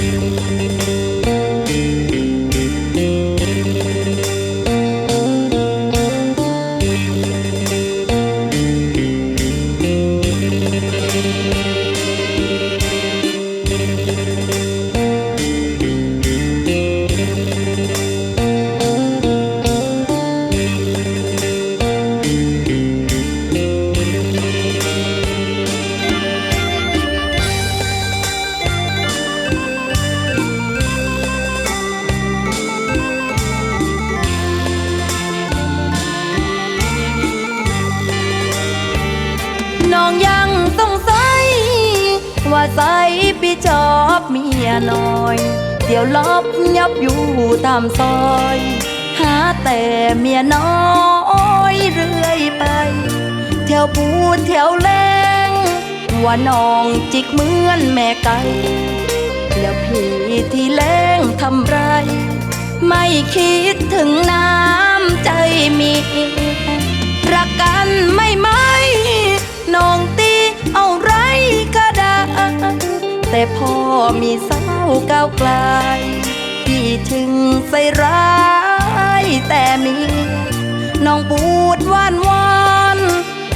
น้ องยังสงสัย ว่าใส่พี่ชอบเมียน้อย เดี๋ยวลบยับอยู่ตามซอย หาแต่เมียน้อยเรื่อยไปแถวพูดแถวแรงว่าน้องจิกเหมือนแม่ไก่แล้วพี่ที่แรงทำไร ไม่คิดถึงน้ำใจมีรักกันไม่ไหมน้อง แต่พ่อมีเศร้าก้าวไกลพี่ถึงใส่ร้ายแต่มีน้องพูดวานวาน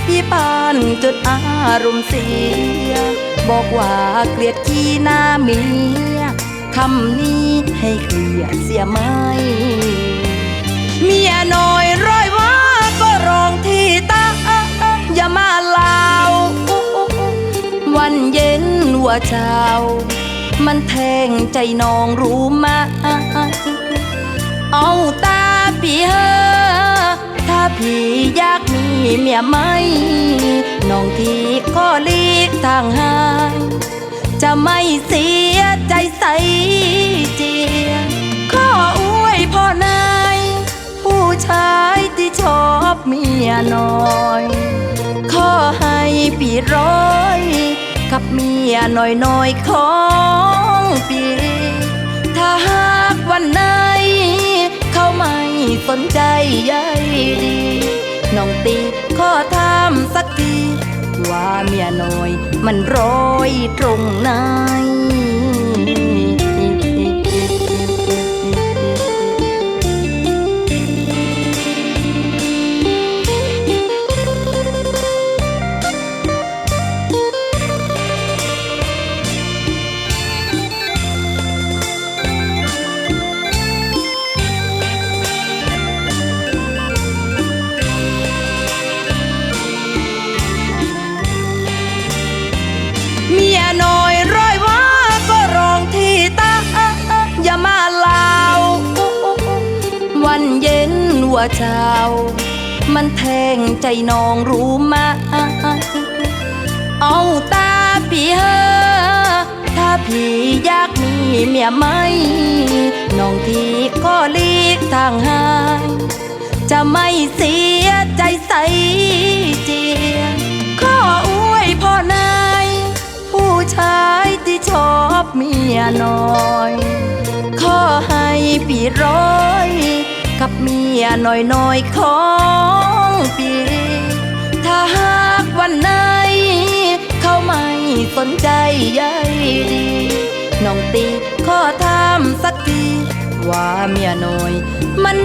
พี่ปานจนอารมณ์เสีย บอกว่าเกลียดขี้หน้าเมียคำนี้ให้เคลียร์เสียไหม เมียน้อย วเช้า มันแทงใจน้องรู้มาเอาตาพี่เฮอถ้าพี่อยากมีเมียไหม น้องทีก็ลีกทางหาจะไม่เสียใจใส่เจียขออวยพ่อนาย ผู้ชายที่ชอบเมียน้อย ยน้อยน้อยของปี ถ้าหากวันไหน เขาไม่สนใจใยดี น้องตีขอถามสักที ว่าเมียน้อยมันร้อยตรงไหน วันเย็นหัวเช้า มันแทงใจน้องรู้มา เอาตาพี่เฮอถ้าพี่อยากมีเมียไหม น้องทีก็ลีกทางหางจะไม่เสียใจใส่เจียขออวยพ่อนาย ผู้ชายที่ชอบเมียน้อย ขอให้พี่ร้อย กับเมียน้อยน้อยๆของพี่ถ้าหากวันไหน เขาไม่สนใจใยดี น้องตีขอถามสักที ว่าเมียน้อยมัน